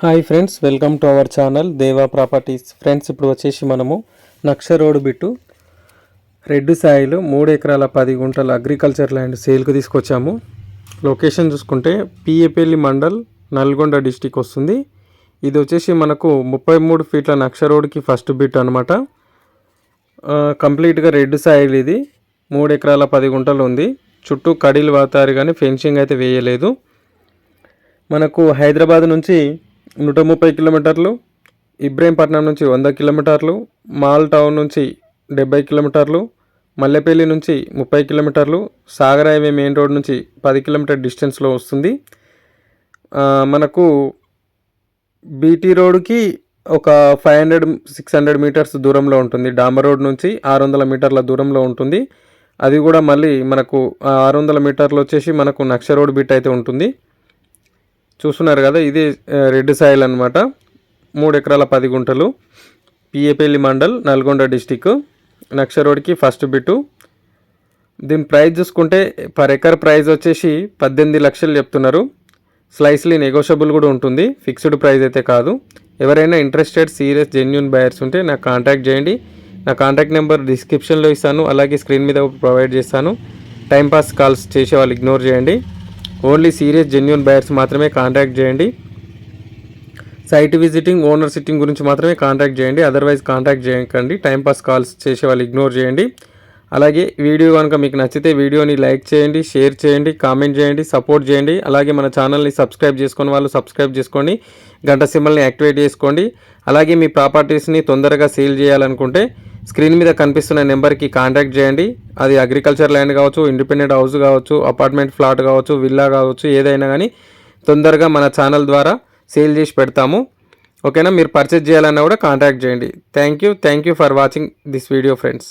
Hi friends welcome to our channel Deva properties. Friends ఇప్పుడు వచ్చేసి మనము నక్ష రోడ్ బిట్టు రెడ్ సాయిలు మూడు ఎకరాల పది గుంటల అగ్రికల్చర్ ల్యాండ్ సేల్కి తీసుకొచ్చాము. లొకేషన్ చూసుకుంటే పిఏపల్లి మండల్ నల్గొండ డిస్టిక్ వస్తుంది. ఇది వచ్చేసి మనకు ముప్పై మూడు ఫీట్ల నక్ష రోడ్కి ఫస్ట్ బిట్ అనమాట కంప్లీట్గా రెడ్ సాయిల్ ఇది. మూడు ఎకరాల పది గుంటలు ఉంది. చుట్టూ కడీలు వాతారు కానీ ఫెన్సింగ్ అయితే వేయలేదు. మనకు హైదరాబాద్ నుంచి నూట ముప్పై కిలోమీటర్లు ఇబ్రహీంపట్నం నుంచి వంద కిలోమీటర్లు మాల్ టౌన్ నుంచి డెబ్బై కిలోమీటర్లు మల్లెపల్లి నుంచి ముప్పై కిలోమీటర్లు సాగర్ హైవే మెయిన్ రోడ్ నుంచి పది కిలోమీటర్ డిస్టెన్స్లో వస్తుంది. మనకు బీటీ రోడ్కి ఒక five hundred six hundred metres దూరంలో ఉంటుంది. డాంబర్ రోడ్ నుంచి ఆరు వందల మీటర్ల దూరంలో ఉంటుంది. అది కూడా మళ్ళీ మనకు ఆరు వందల మీటర్లు వచ్చేసి మనకు నక్ష రోడ్ బిట్ అయితే ఉంటుంది. చూస్తున్నారు కదా ఇది రెడ్ సాయిల్ అనమాట మూడు ఎకరాల పది గుంటలు. పిఏపల్లి మండల్ నల్గొండ డిస్టిక్ నక్ష రోడ్కి ఫస్ట్ బిట్టు. దీని ప్రైస్ చూసుకుంటే పర్ ఎకర్ ప్రైస్ వచ్చేసి పద్దెనిమిది లక్షలు చెప్తున్నారు. స్లైస్లీ నెగోషియబుల్ కూడా ఉంటుంది. ఫిక్స్డ్ ప్రైస్ అయితే కాదు. ఎవరైనా ఇంట్రెస్టెడ్ సీరియస్ జెన్యున్ బయర్స్ ఉంటే నాకు కాంటాక్ట్ చేయండి. నా కాంటాక్ట్ నెంబర్ డిస్క్రిప్షన్లో ఇస్తాను. అలాగే స్క్రీన్ మీద ప్రొవైడ్ చేస్తాను. టైంపాస్ కాల్స్ చేసే వాళ్ళు ఇగ్నోర్ చేయండి. ఓన్లీ సీరియస్ జెన్యున్ బయర్స్ మాత్రమే కాంటాక్ట్ చేయండి. సైట్ విజిటింగ్ ఓనర్ సిట్టింగ్ గురించి మాత్రమే కాంటాక్ట్ చేయండి. అదర్వైజ్ కాంటాక్ట్ చేయకండి. టైంపాస్ కాల్స్ చేసే వాళ్ళు ఇగ్నోర్ చేయండి. అలాగే వీడియో కనుక మీకు నచ్చితే వీడియోని లైక్ చేయండి షేర్ చేయండి కామెంట్ చేయండి సపోర్ట్ చేయండి. అలాగే మన ఛానల్ని సబ్స్క్రైబ్ చేసుకుని వాళ్ళు సబ్స్క్రైబ్ చేసుకోండి. గంట సింబల్ని యాక్టివేట్ చేసుకోండి. అలాగే మీ ప్రాపర్టీస్ని తొందరగా సేల్ చేయాలనుకుంటే స్క్రీన్ మీద కనిపిస్తున్న నెంబర్కి కాంటాక్ట్ చేయండి. అది అగ్రికల్చర్ ల్యాండ్ కావచ్చు ఇండిపెండెంట్ హౌస్ కావచ్చు అపార్ట్మెంట్ ఫ్లాట్ కావచ్చు విల్లా కావచ్చు ఏదైనా కానీ తొందరగా మన ఛానల్ ద్వారా సేల్ చేసి పెడతాము. ఓకేనా మీరు పర్చేజ్ చేయాలన్నా కూడా కాంటాక్ట్ చేయండి. Thank you thank you for watching this video friends